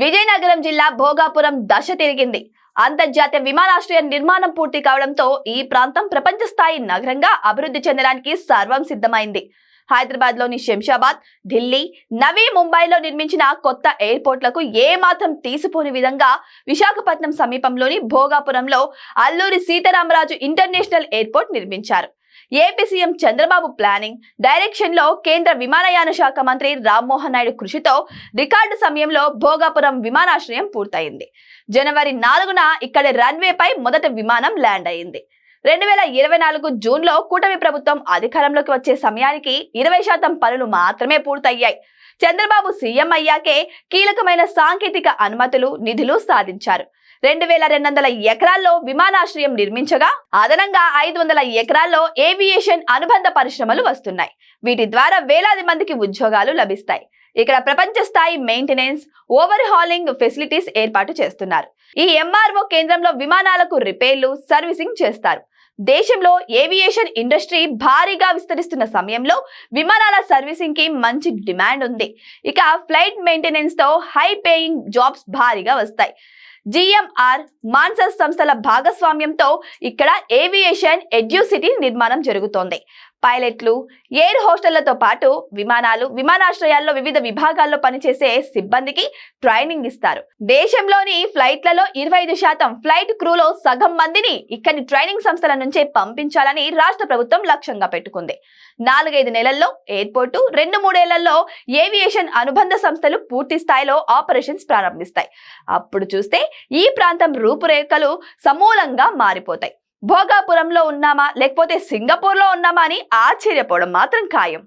విజయనగరం జిల్లా భోగాపురం దశ తిరిగింది. అంతర్జాతీయ విమానాశ్రయ నిర్మాణం పూర్తి కావడంతో ఈ ప్రాంతం ప్రపంచ స్థాయి నగరంగా అభివృద్ధి చెందడానికి సర్వం సిద్ధమైంది. హైదరాబాద్లోని శంషాబాద్ ఢిల్లీ నవీ ముంబైలో నిర్మించిన కొత్త ఎయిర్పోర్ట్లకు ఏమాత్రం తీసిపోని విధంగా విశాఖపట్నం సమీపంలోని భోగాపురంలో అల్లూరి సీతారామరాజు ఇంటర్నేషనల్ ఎయిర్పోర్ట్ నిర్మించారు. AP CM Chandrababu planning. డైరెక్షన్లో కేంద్ర విమానయాన శాఖ మంత్రి రామ్మోహన్ నాయుడు కృషితో రికార్డు సమయంలో భోగాపురం విమానాశ్రయం పూర్తయింది. జనవరి నాలుగున ఇక్కడి రన్వేపై మొదటి విమానం ల్యాండ్ అయింది. రెండు వేల ఇరవై నాలుగు జూన్లో కూటమి ప్రభుత్వం అధికారంలోకి వచ్చే సమయానికి ఇరవై శాతం పనులు మాత్రమే పూర్తయ్యాయి. చంద్రబాబు సీఎం అయ్యాకే కీలకమైన సాంకేతిక అనుమతులు నిధులు సాధించారు. రెండు వేల రెండు వందల ఎకరాల్లో విమానాశ్రయం నిర్మించగా అదనంగా ఐదు వందల ఎకరాల్లో ఏవియేషన్ అనుబంధ పరిశ్రమలు వస్తున్నాయి. వీటి ద్వారా వేలాది మందికి ఉద్యోగాలు లభిస్తాయి. ఇక్కడ ప్రపంచ స్థాయి మెయింటెనెన్స్ ఓవర్ హాలింగ్ ఫెసిలిటీస్ ఏర్పాటు చేస్తున్నారు. ఈ ఎంఆర్ఓ కేంద్రంలో విమానాలకు రిపేర్లు సర్వీసింగ్ చేస్తారు. దేశంలో ఏవియేషన్ ఇండస్ట్రీ భారీగా విస్తరిస్తున్న సమయంలో విమానాల సర్వీసింగ్కి మంచి డిమాండ్ ఉంది. ఇక ఫ్లైట్ మెయింటెనెన్స్తో హై పేయింగ్ జాబ్స్ భారీగా వస్తాయి. జిఎంఆర్ మాన్సస్ సంస్థల భాగస్వామ్యంతో ఇక్కడ ఏవియేషన్ ఎడ్యూసిటీ నిర్మాణం జరుగుతోంది. పైలట్లు ఎయిర్ హోస్టళ్ళతో పాటు విమానాలు విమానాశ్రయాల్లో వివిధ విభాగాల్లో పనిచేసే సిబ్బందికి ట్రైనింగ్ ఇస్తారు. దేశంలోని ఫ్లైట్లలో ఇరవై ఐదు శాతం ఫ్లైట్ క్రూలో సగం మందిని ఇక్కడి ట్రైనింగ్ సంస్థల నుంచే పంపించాలని రాష్ట్ర ప్రభుత్వం లక్ష్యంగా పెట్టుకుంది. నాలుగైదు నెలల్లో ఎయిర్పోర్టు రెండు మూడేళ్ళలో ఏవియేషన్ అనుబంధ సంస్థలు పూర్తి స్థాయిలో ఆపరేషన్స్ ప్రారంభిస్తాయి. అప్పుడు చూస్తే ఈ ప్రాంతం రూపురేఖలు సమూలంగా మారిపోతాయి. భోగాపురంలో ఉన్నామా? లేకపోతే సింగపూర్లో ఉన్నామా అని ఆశ్చర్యపోవడం మాత్రం ఖాయం.